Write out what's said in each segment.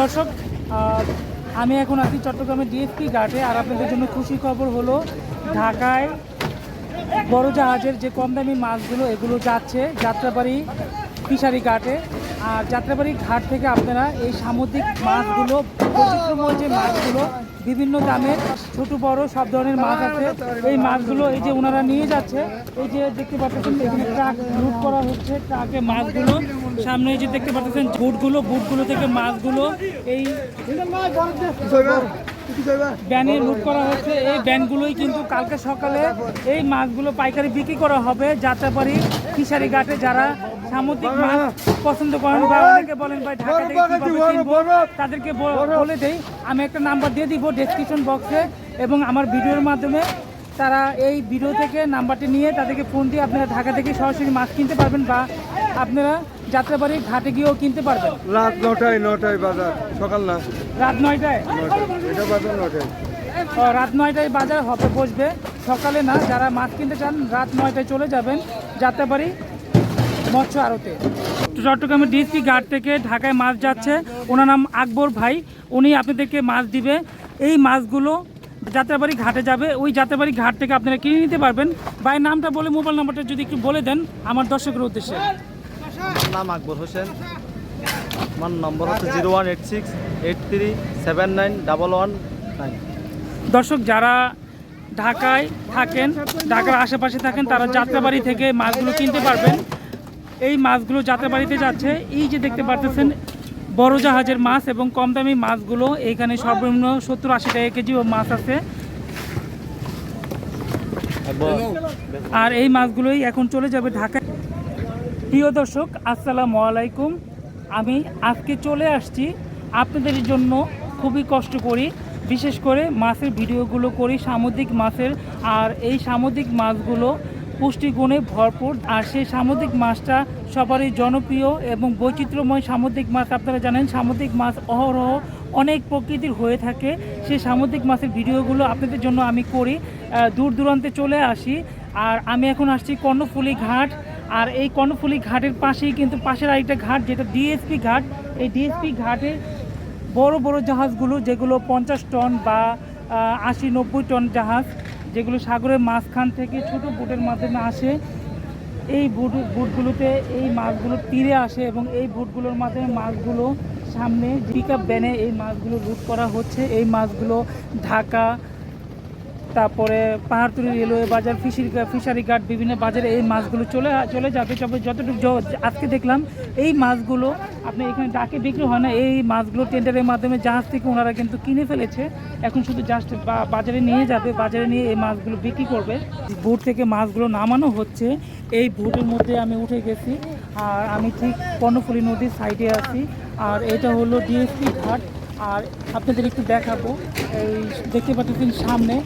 দর্শক আমি এখন আছি চট্টগ্রামের ডিএসপি ঘাটে আর আপনাদের জন্য খুশি খবর হলো ঢাকায় বড় জাহাজের যে কম দামি মাছগুলো, এগুলো যাচ্ছে যাত্রাবাড়ি ফিশারি ঘাটে। আর যাত্রাবাড়ি ঘাট থেকে আপনারা এই সামুদ্রিক মাছগুলো, বৈচিত্র্যময় যে মাছগুলো বিভিন্ন দামের ছোট, বড় সব ধরনের মাছ আছে। এই মাছগুলো এই যে ওনারা নিয়ে যাচ্ছে, এই যে দেখতে পাচ্ছেন, এখানে ট্রাক লুট করা হচ্ছে। ট্রাকে মাছগুলো, সামনে এই যে দেখতে পাচ্ছেন বুটগুলো বুটগুলো থেকে মাছগুলো এই ব্যানে লুট করা হচ্ছে। এই ব্যানগুলোই কিন্তু কালকে সকালে এই মাছগুলো পাইকারি বিক্রি করা হবে। যাত্রাবাড়ি, ফিশারি ঘাটে যারা সামুদ্রিক মাছ পছন্দ করেন বা অনেকে বলেন ভাই ঢাকা থেকে কীভাবে কিনবো? তাদেরকে বলে দেই। আমি একটা নাম্বার দিয়ে দিব ডেসক্রিপশন বক্সে এবং আমার ভিডিওর মাধ্যমে তারা এই ভিডিও থেকে নাম্বারটি নিয়ে তাদেরকে ফোন দিয়ে আপনারা ঢাকা থেকে সরাসরি মাছ কিনতে পারবেন বা আপনারা যাত্রাবাড়ি ঘাটে গিয়েও কিনতে পারবেন। রাত নটায় নটায় বাজার সকাল না? রাত নয়টায়? এটা বাজার নটায় রাত নয়টায় বাজার হবে বসবে। সকালে না যারা মাছ কিনতে চান রাত নয়টায় চলে যাবেন যাত্রাবাড়ি মৎস্য আড়তে। চট্টগ্রামের ডিএসপি ঘাট থেকে ঢাকায় মাছ যাচ্ছে। ওনার নাম আকবর ভাই। উনি আপনাদেরকে মাছ দিবে। এই মাছগুলো যাত্রাবাড়ি ঘাটে যাবে। ওই যাত্রাবাড়ি ঘাট থেকে আপনারা কিনে নিতে পারবেন। ভাই নামটা বলে মোবাইল নাম্বারটা যদি একটু বলে দেন আমার দর্শকের উদ্দেশ্যে। নাম আকবর হোসেন। আমার নম্বর হচ্ছে zero one eight six eight three seven nine double one nine. দর্শক যারা ঢাকায় থাকেন ঢাকার আশেপাশে থাকেন তারা যাত্রাবাড়ি থেকে মাছগুলো কিনতে পারবেন। এই মাছগুলো যাত্রাবাড়িতে যাচ্ছে। এই যে দেখতে পারতেছেন, বড় জাহাজের মাছ এবং কম দামি মাছগুলো। এইখানে সর্বনিম্ন সত্তর আশি টাকা কেজি মাছ আছে। আর এই মাছগুলোই এখন চলে যাবে ঢাকায়। প্রিয় দর্শক, আসসালামু আলাইকুম। আমি আজকে চলে আসছি আপনাদের জন্য খুবই কষ্ট করি। বিশেষ করে মাছের ভিডিওগুলো করি, সামুদ্রিক মাছের। আর এই সামুদ্রিক মাছগুলো পুষ্টিগুণে ভরপুর। আর সেই সামুদ্রিক মাছটা সবারই জনপ্রিয় এবং বৈচিত্র্যময় সামুদ্রিক মাছ আপনারা জানেন। সামুদ্রিক মাছ অহরহ অনেক প্রকৃতির হয়ে থাকে। সেই সামুদ্রিক মাছের ভিডিওগুলো আপনাদের জন্য আমি করি। দূর দূরান্তে চলে আসি। আর আমি এখন আসছি কর্ণফুলী ঘাট। আর এই কর্ণফুলী ঘাটের পাশেই কিন্তু পাশের আরেকটা ঘাট, যেটা ডিএসপি ঘাট। এই ডিএসপি ঘাটে বড় বড় জাহাজগুলো, যেগুলো পঞ্চাশ টন বা আশি, নব্বই টন জাহাজ, যেগুলো সাগরের মাঝখান থেকে ছোট বোটের মাধ্যমে আসে। এই বুট বুটগুলোতে এই মাছগুলো তীরে আসে এবং এই বুটগুলোর মাধ্যমে মাছগুলো সামনে পিকআপ ব্যানে এই মাছগুলো লুট করা হচ্ছে। এই মাছগুলো ঢাকা তারপরে Pahartali railway Bazar, fishery fishery Ghat, বিভিন্ন বাজারে এই মাছগুলো চলে চলে যাবে। তবে যতটুকু আজকে দেখলাম, এই মাছগুলো আপনি এখানে ডাকে বিক্রি হয় না। এই মাছগুলো টেন্ডারের মাধ্যমে জাহাজ থেকে ওনারা কিন্তু কিনে ফেলেছে। এখন শুধু জাস্ট বাজারে নিয়ে যাবে, বাজারে নিয়ে এই মাছগুলো বিক্রি করবে। বোট থেকে মাছগুলো নামানো হচ্ছে। এই বোটের মধ্যে আমি উঠে গেছি, আর আমি ঠিক কর্ণফুলী নদীর সাইডে আছি। আর এটা হলো ডিএসপি ঘাট। আর আপনাদের একটু দেখাবো। এই দেখতে পাচ্ছেন সামনে।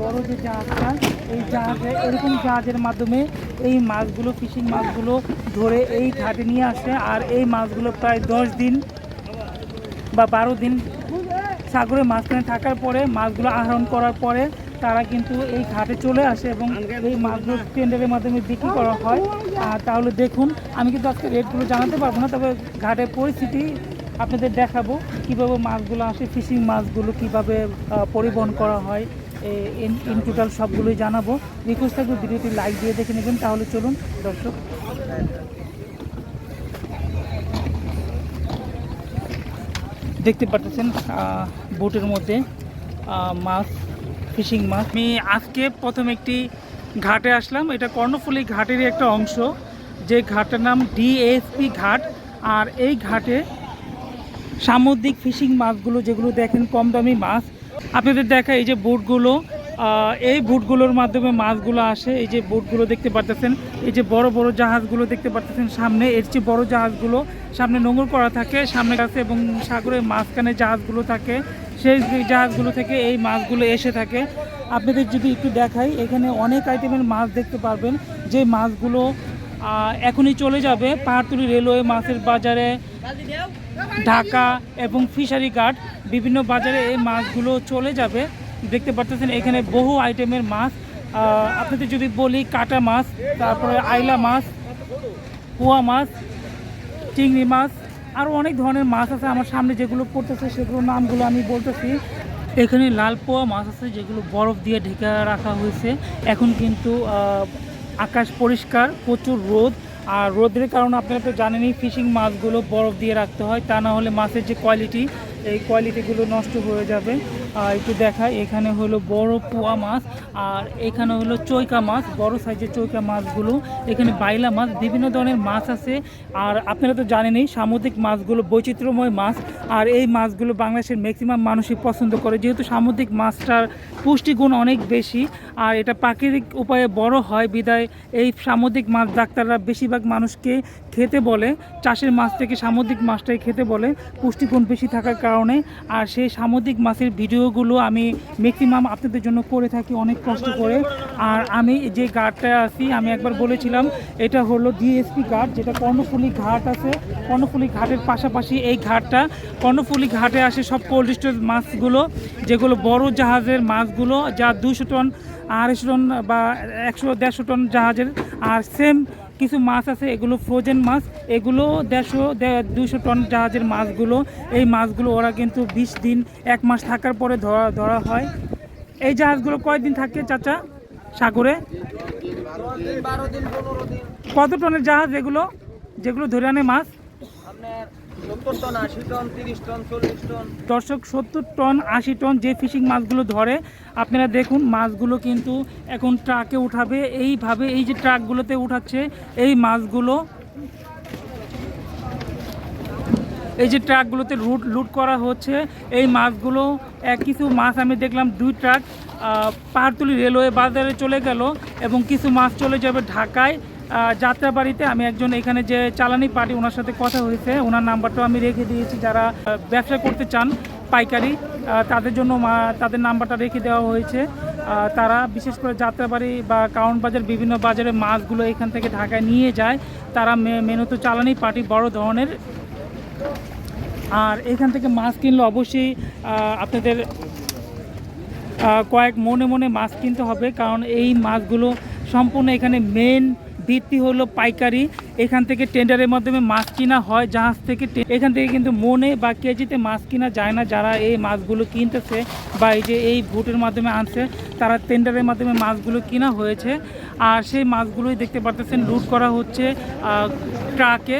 বড় যে জাহাজটা এই জাহাজে এরকম জাহাজের মাধ্যমে এই মাছগুলো, ফিশিং মাছগুলো ধরে এই ঘাটে নিয়ে আসে। আর এই মাছগুলো প্রায় দশ দিন বা বারো দিন সাগরে মাঝখানে থাকার পরে, মাছগুলো আহরণ করার পরে তারা কিন্তু এই ঘাটে চলে আসে এবং এই মাছগুলো টেন্ডারের মাধ্যমে বিক্রি করা হয়। আর তাহলে দেখুন, আমি কিন্তু আজকে রেটগুলো জানাতে পারব না, তবে ঘাটের পরিস্থিতি আপনাদের দেখাবো। কীভাবে মাছগুলো আসে, ফিশিং মাছগুলো কীভাবে পরিবহন করা হয় ইন টোটাল সবগুলোই জানাব। রিকোয়েস্ট থাকবে ভিডিওটি লাইক দিয়ে দেখে নেবেন। তাহলে চলুন, দর্শক। দেখতে পাচ্ছেন বোটের মধ্যে মাছ, ফিশিং মাছ। আমি আজকে প্রথম একটি ঘাটে আসলাম। এটা কর্ণফুলী ঘাটেরই একটা অংশ। যে ঘাটের নাম ডিএসপি ঘাট। আর এই ঘাটে সামুদ্রিক ফিশিং মাছগুলো যেগুলো দেখেন, কম দামি মাছ। আপনাদের দেখা এই যে বোটগুলো এই বোটগুলোর মাধ্যমে মাছগুলো আসে। এই যে বোটগুলো দেখতে পারতেছেন, এই যে বড় বড় জাহাজগুলো দেখতে পারতেছেন সামনে। এর চেয়ে বড় জাহাজগুলো সামনে নোংর করা থাকে, সামনে কাছে এবং সাগরের মাঝখানে জাহাজগুলো থাকে। সেই জাহাজগুলো থেকে এই মাছগুলো এসে থাকে। আপনাদের যদি একটু দেখাই, এখানে অনেক আইটেমের মাছ দেখতে পারবেন। যে মাছগুলো এখনই চলে যাবে পাহাড়তলি রেলওয়ে মাছের বাজারে, ঢাকা এবং ফিশারি ঘাট। বিভিন্ন বাজারে এই মাছগুলো চলে যাবে। দেখতে পাচ্ছেন এখানে বহু আইটেমের মাছ। আপনাদের যদি বলি কাটা মাছ, তারপরে আইলা মাছ, পোয়া মাছ, চিংড়ি মাছ আরও অনেক ধরনের মাছ আছে আমার সামনে যেগুলো পড়তেছে, সেগুলোর নামগুলো আমি বলতেছি। এখানে লাল পোয়া মাছ আছে যেগুলো বরফ দিয়ে ঢেকে রাখা হয়েছে। এখন কিন্তু আকাশ পরিষ্কার, প্রচুর রোদ। আর রোদের কারণে আপনারা তো জানেনই, ফিশিং মাছগুলো বরফ দিয়ে রাখতে হয়। তা না হলে মাছের যে কোয়ালিটি এই কোয়ালিটিগুলো নষ্ট হয়ে যাবে। আর একটু দেখাই, এখানে হলো বড় পোয়া মাছ, আর এখানে হলো চৈকা মাছ, বড় সাইজের চৈকা মাছগুলো, এখানে বাইলা মাছ, বিভিন্ন ধরনের মাছ আছে। আর আপনারা তো জানেনই, সামুদ্রিক মাছগুলো বৈচিত্র্যময় মাছ, আর এই মাছগুলো বাংলাদেশের ম্যাক্সিমাম মানুষই পছন্দ করে। যেহেতু সামুদ্রিক মাছটার পুষ্টিগুণ অনেক বেশি, আর এটা প্রাকৃতিক উপায়ে বড় হয়, বিদায় এই সামুদ্রিক মাছ ডাক্তাররা বেশিরভাগ মানুষকে খেতে বলে, চাষের মাছ থেকে সামুদ্রিক মাছটাই খেতে বলে, পুষ্টিগুণ বেশি থাকার কারণে আর সেই সামুদ্রিক মাছের ভিডিওগুলো আমি ম্যাক্সিমাম আপনাদের জন্য করে থাকি অনেক কষ্ট করে। আর আমি যে ঘাটটায় আছি, আমি একবার বলেছিলাম, এটা হলো ডিএসপি ঘাট, যেটা কর্ণফুলি ঘাট আছে। কর্ণফুলি ঘাটের পাশাপাশি এই ঘাটটা, কর্ণফুলি ঘাটে আসে সব কোল্ড স্টোরেজ মাছগুলো, যেগুলো বড় জাহাজের মাছগুলো, যা দুশো টন, আড়াইশো টন বা একশো, দেড়শো টন জাহাজের। আর সেম কিছু মাছ আছে এগুলো ফ্রোজেন মাছ। এগুলো দেড়শো দুশো টন জাহাজের মাছগুলো। এই মাছগুলো ওরা কিন্তু বিশ দিন এক মাস থাকার পরে ধরা ধরা হয়। এই জাহাজগুলো কয়দিন থাকে চাচা? সাগরে? কত টনের জাহাজ এগুলো? যেগুলো ধরে আনে মাছ? দর্শক, সত্তর টন, আশি টন যে ফিশিং মাছগুলো ধরে, আপনারা দেখুন মাছগুলো কিন্তু এখন ট্রাকে উঠাবে। এইভাবে এই যে ট্রাকগুলোতে উঠাচ্ছে, এই মাছগুলো, এই যে ট্রাকগুলোতে রুট, লুট করা হচ্ছে, এই মাছগুলো, এক কিছু মাছ আমি দেখলাম, দুই ট্রাক পাহাড়তলি রেলওয়ে বাজারে চলে গেল এবং কিছু মাছ চলে যাবে ঢাকায়। যাত্রাবাড়িতে আমি একজন এখানে যে চালানি পার্টি, ওনার সাথে কথা হয়েছে। ওনার নাম্বারটাও আমি রেখে দিয়েছি। যারা ব্যবসা করতে চান পাইকারি তাদের জন্য তাদের নাম্বারটা রেখে দেওয়া হয়েছে। তারা বিশেষ করে যাত্রাবাড়ি বা কাউন বাজার, বিভিন্ন বাজারে মাছগুলো এখান থেকে ঢাকায় নিয়ে যায়। তারা মেনত চালানি পার্টি, বড় ধরনের। আর এখান থেকে মাছ কিনলে অবশ্যই আপনাদের কয়েক মনে মনে মাছ কিনতে হবে। কারণ এই মাছগুলো সম্পূর্ণ এখানে মেন ভিত্তি হলো পাইকারি। এখান থেকে টেন্ডারের মাধ্যমে মাছ কিনা হয়, জাহাজ থেকে এখান থেকে কিন্তু মনে বা কেজিতে মাছ কিনা যায় না। যারা এই মাছগুলো কিনতেছে বা এই যে এই ভোটের মাধ্যমে আনছে, তারা টেন্ডারের মাধ্যমে মাছগুলো কিনা হয়েছে। আর সেই মাছগুলোই দেখতে পারতেছেন লুট করা হচ্ছে ট্রাকে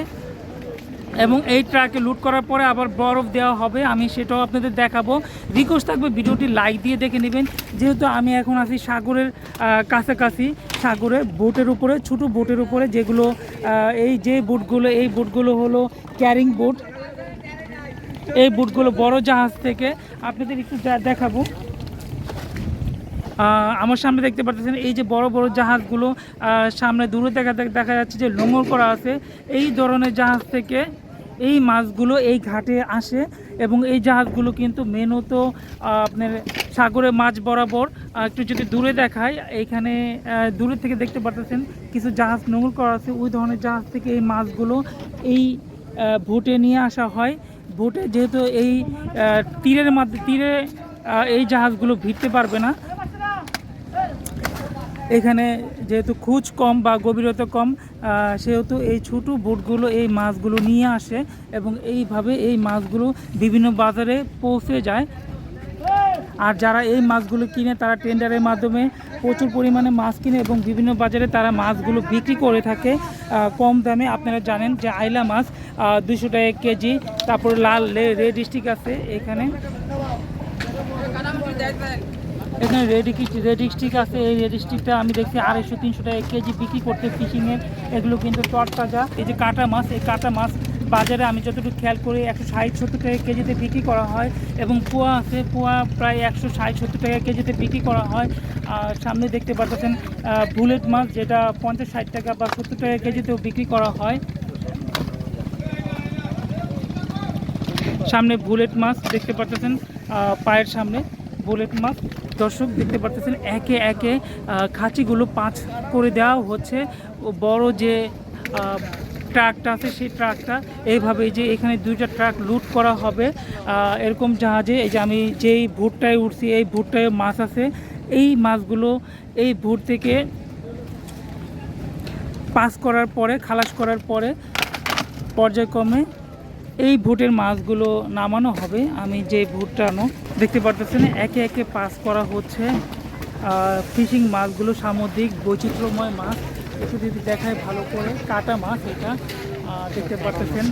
এবং এই ট্রাকে লুট করার পরে আবার বরফ দেওয়া হবে। আমি সেটাও আপনাদের দেখাবো। রিকোয়েস্ট থাকবে, ভিডিওটি লাইক দিয়ে দেখে নেবেন। যেহেতু আমি এখন আছি সাগরের কাছাকাছি সাগরের বোটের উপরে, ছোট বোটের উপরে যেগুলো এই যে বোটগুলো, এই বোটগুলো হলো ক্যারিং বোট। এই বোটগুলো বড় জাহাজ থেকে আপনাদের একটু দেখাবো। আমার সামনে দেখতে পাচ্ছেন এই যে বড় বড় জাহাজগুলো সামনে দূরে দেখা দেখা যাচ্ছে যে নোঙর করা আছে। এই ধরনের জাহাজ থেকে এই মাছগুলো এই ঘাটে আসে। এবং এই জাহাজগুলো কিন্তু মেনত আপনার সাগরে মাছ বরাবর। একটু যদি দূরে দেখায় এইখানে দূরে থেকে দেখতে পাচ্ছেন কিছু জাহাজ নোঙর করা আছে। ওই ধরনের জাহাজ থেকে এই মাছগুলো এই ভোটে নিয়ে আসা হয়। ভোটে যেহেতু এই তীরের মাধ্যমে, তীরে এই জাহাজগুলো ভিড়তে পারবে না। এখানে যেহেতু খুঁজ কম বা গভীরতা কম সেহেতু এই ছোট বোটগুলো, এই মাছগুলো নিয়ে আসে এবং এইভাবে এই মাছগুলো বিভিন্ন বাজারে পৌঁছে যায়। আর যারা এই মাছগুলো কিনে, তারা টেন্ডারের মাধ্যমে প্রচুর পরিমাণে মাছ কিনে এবং বিভিন্ন বাজারে তারা মাছগুলো বিক্রি করে থাকে। কম দামে আপনারা জানেন যে আইলা মাছ দুশো টাকা কেজি, তারপর লাল রেড স্টিক আছে এখানে। এখানে রেডি রেডি স্টিক আছে, এই রেডি স্টিকটা আমি দেখছি আড়াইশো, তিনশো টাকা কেজি বিক্রি করতে ফিশিংয়ের এগুলো কিন্তু তরতাজা এই যে কাটা মাছ, এই কাটা মাছ বাজারে আমি যতটুকু খেয়াল করি, একশো ষাট, সত্তর টাকা কেজিতে বিক্রি করা হয় এবং পোয়া আছে, পোয়া প্রায় একশো ষাট, সত্তর টাকা কেজিতে বিক্রি করা হয়। আর সামনে দেখতে পাচ্ছেন বুলেট মাছ যেটা পঞ্চাশ, ষাট টাকা বা সত্তর টাকা কেজিতেও বিক্রি করা হয়। সামনে বুলেট মাছ দেখতে পাচ্ছেন পায়ের সামনে বুলেট মাছ। দর্শক দেখতে পাচ্ছেন একে একে খাঁচিগুলো পাঁচ করে দেওয়া হচ্ছে। ও বড় যে ট্রাকটা আছে, সেই ট্রাকটা এইভাবে যে এখানে দুইটা ট্রাক লুট করা হবে। এরকম জাহাজে এই যে আমি যেই ভুটটায় উঠছি, এই ভুটটায় মাছ আছে, এই মাছগুলো এই ভুট থেকে পাস করার পরে, খালাস করার পরে, পর্যায়ক্রমে এই ভোটের মাছগুলো নামানো হবে। আমি যে ভোটটা আনো, দেখতে পারতেছেন, একে একে পাস করা হচ্ছে। ফিশিং মাছগুলো সামুদ্রিক বৈচিত্র্যময় মাছ। একটু যদি দেখায় ভালো করে, কাটা মাছ এটা। দেখতে পারতেছেন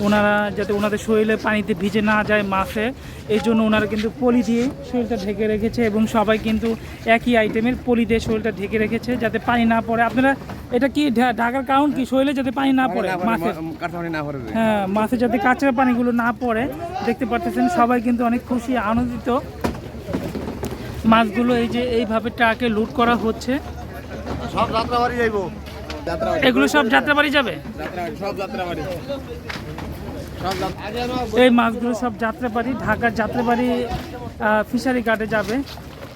ওনারা যাতে ওনাদের শরীরে পানিতে ভিজে না যায় মাছে এই জন্য ওনারা কিন্তু পলি দিয়ে শরীরটা ঢেকে রেখেছে এবং সবাই কিন্তু একই আইটেমের পলি দিয়ে শরীরটা ঢেকে রেখেছে যাতে পানি না পড়ে। আপনারা এটা কি ঢা- ঢাকার কারণ কি? শরীরে যাতে পানি না পড়ে মাছের? হ্যাঁ মাছে যাতে কাঁচা পানিগুলো না পড়ে দেখতে পারতেছেন সবাই কিন্তু অনেক খুশি আনন্দিত। মাছগুলো এই যে এইভাবে ট্রাকে লুট করা হচ্ছে। সব যাত্রা বাড়ি যাইব। এগুলো সব যাত্রাবাড়ি যাবে? সব যাত্রা বাড়ি সব এই মাছগুলো সব যাত্রাবাড়ি, ঢাকার যাত্রাবাড়ি ফিশারি ঘাটে যাবে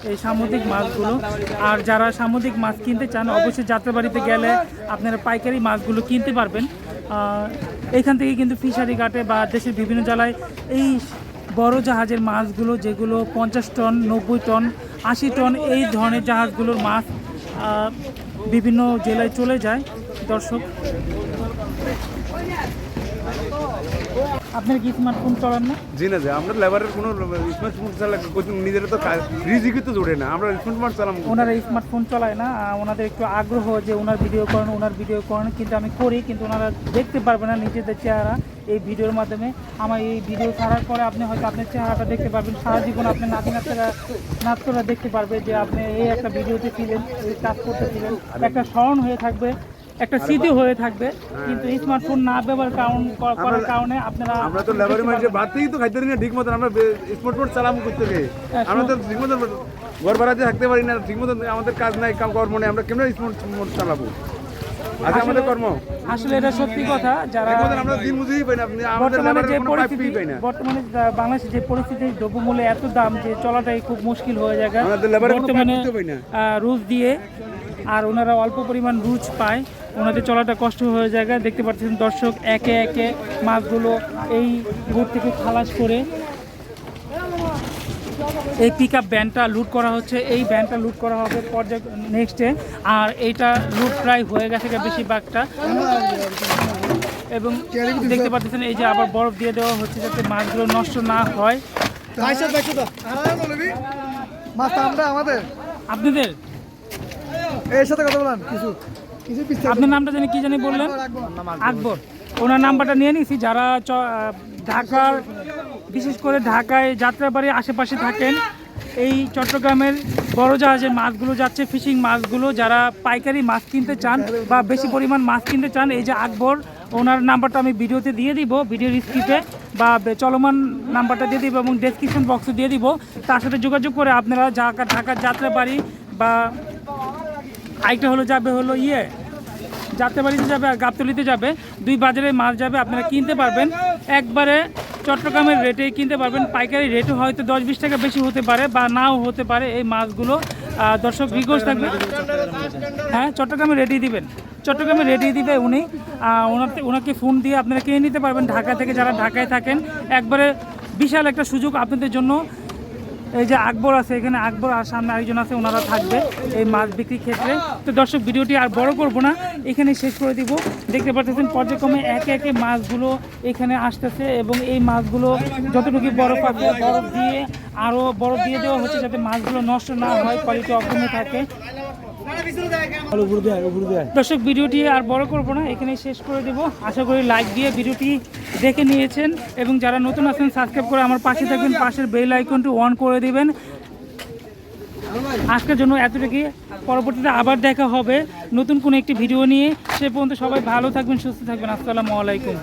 এই সামুদ্রিক মাছগুলো। আর যারা সামুদ্রিক মাছ কিনতে চান, অবশ্যই যাত্রাবাড়িতে গেলে আপনারা পাইকারি মাছগুলো কিনতে পারবেন। এখান থেকে কিন্তু ফিশারি ঘাটে বা দেশের বিভিন্ন জেলায় এই বড় জাহাজের মাছগুলো, যেগুলো পঞ্চাশ টন, নব্বই টন, আশি টন, এই ধরনের জাহাজগুলোর মাছ বিভিন্ন জেলায় চলে যায়। দর্শক আপনার কি স্মার্টফোন চলান না? জি না যে আমরা লেবারের কোনো স্মার্টফোন চালা নিজের তো রিজিকই তো জোরে না আমরা স্মার্টফোন চালাম ওনারা স্মার্টফোন চালায় না ওনাদের একটু আগ্রহ যে ওনার ভিডিও করেন ওনার ভিডিও করেন কিন্তু আমি করি কিন্তু ওনারা দেখতে পারবে না নিজেদের চেহারা এই ভিডিওর মাধ্যমে। আমার এই ভিডিও ছাড়ার পরে আপনি হয়তো আপনার চেহারাটা দেখতে পারবেন সারা জীবন আপনার নাতি নাতরা নাতরা দেখতে পারবে যে আপনি এই একটা ভিডিওতে ছিলেন এই কাজ করতেছিলেন একটা স্মরণ হয়ে থাকবে একটা স্মৃতি হয়ে থাকবে কিন্তু স্মার্টফোন না ব্যবহার কারণ করার কারণে আপনারা আমরা তো লেবারের মানুষের থেকেই তো খাইতে না ঠিক মতন আমরা স্মার্টফোন চালাম করতে গিয়ে। আমরা তো ঠিক মতন ঘর ভাড়াতে থাকতে পারি না ঠিক মতন আমাদের কাজ নাই কাম কর্ম নেই আমরা কেমন স্মার্টফোন চালাবো? আজকে আমাদের কর্ম। আসলে এটা সত্যি কথা যারা আমরা দিন বুঝেই পাই না আপনি আমাদের যে পরিস্থিতি বর্তমানে যা- বাংলাদেশে যে পরিস্থিতি দ্রব্যমূল্যে এত দাম যে চলাটাই খুব মুশকিল হয়ে যায়। আমাদের দিতে পাই না। রুজ দিয়ে আর ওনারা অল্প পরিমাণ রুজ পায়। ওনাদের চলাটা কষ্ট হয়ে যায়। দেখতে পাচ্ছেন দর্শক একে একে মাছগুলো এই বোট থেকে খালাস করে এই পিক আপ ব্যানটা লুট করা হচ্ছে। এই ব্যানটা লুট করা হবে পর্যায় নেক্সটে আর এইটা লুট প্রায় হয়ে গেছে বেশিরভাগটা। এবং দেখতে পাচ্ছেন এই যে আবার বরফ দিয়ে দেওয়া হচ্ছে যাতে মাছগুলো নষ্ট না হয়। মাছটা আমরা আমাদের। আপনাদের? এর সাথে কথা বলেন কিছু। আপনার নামটা জানি কি জানি বললেন? আকবর। ওনার নাম্বারটা নিয়ে নিছি। যারা ঢাকার বিশেষ করে ঢাকায় যাত্রাবাড়ির আশেপাশে থাকেন, এই চট্টগ্রামের বড় জাহাজের মাছগুলো যাচ্ছে, ফিশিং মাছগুলো। যারা পাইকারি মাছ কিনতে চান বা বেশি পরিমাণ মাছ কিনতে চান, এই যে আকবর, ওনার নাম্বারটা আমি ভিডিওতে দিয়ে দিব, ভিডিওর স্ক্রিপ্টে বা চলমান নাম্বারটা দিয়ে দিব এবং ডেসক্রিপশন বক্সে দিয়ে দিব। তার সাথে যোগাযোগ করে আপনারা ঢাকা ঢাকার যাত্রাবাড়ি বা আরেকটা হলো যাবে হলো ইয়ে যাত্রাবাড়িতে যাবে আর গাবতলিতে যাবে। দুই বাজারে মাল যাবে, আপনারা কিনতে পারবেন। একবারে চট্টগ্রামের রেটেই কিনতে পারবেন। পাইকারি রেটও হয়তো দশ বিশ টাকা বেশি হতে পারে বা নাও হতে পারে এই মাছগুলো দর্শক রিকোয়েস্ট থাকবে। হ্যাঁ চট্টগ্রামে রেডি দিবেন। চট্টগ্রামে রেডি দিবে উনি। ওনার ওনাকে ফোন দিয়ে আপনারা কিনে নিতে পারবেন। ঢাকা থেকে যারা ঢাকায় থাকেন, একবারে বিশাল একটা সুযোগ আপনাদের জন্য। এই যে আকবর আছে, এখানে আকবর আর সামনে আরেকজন আছে, ওনারা থাকবে এই মাছ বিক্রির ক্ষেত্রে। তো দর্শক, ভিডিওটি আর বড় করব না এখানে শেষ করে দিব। দেখতে পাচ্ছেন, পর্যায়ক্রমে একে একে মাছগুলো এখানে আসতেছে এবং এই মাছগুলো যতটুকু বরফ আছে, বরফ দিয়ে আরও বরফ দিয়ে দেওয়া হচ্ছে যাতে মাছগুলো নষ্ট না হয় কোয়ালিটি অক্ষমে থাকে। দর্শক, ভিডিওটি আর বড় করব না এখানে শেষ করে দেব। আশা করি লাইক দিয়ে ভিডিওটি দেখে নিয়েছেন এবং যারা নতুন আছেন সাবস্ক্রাইব করে আমার পাশে থাকবেন, পাশের বেল আইকনটি অন করে দিবেন। আজকের জন্য এতটুকুই। পরবর্তীতে আবার দেখা হবে নতুন কোনো একটি ভিডিও নিয়ে। সে পর্যন্ত সবাই ভালো থাকবেন, সুস্থ থাকবেন। আসসালামু আলাইকুম।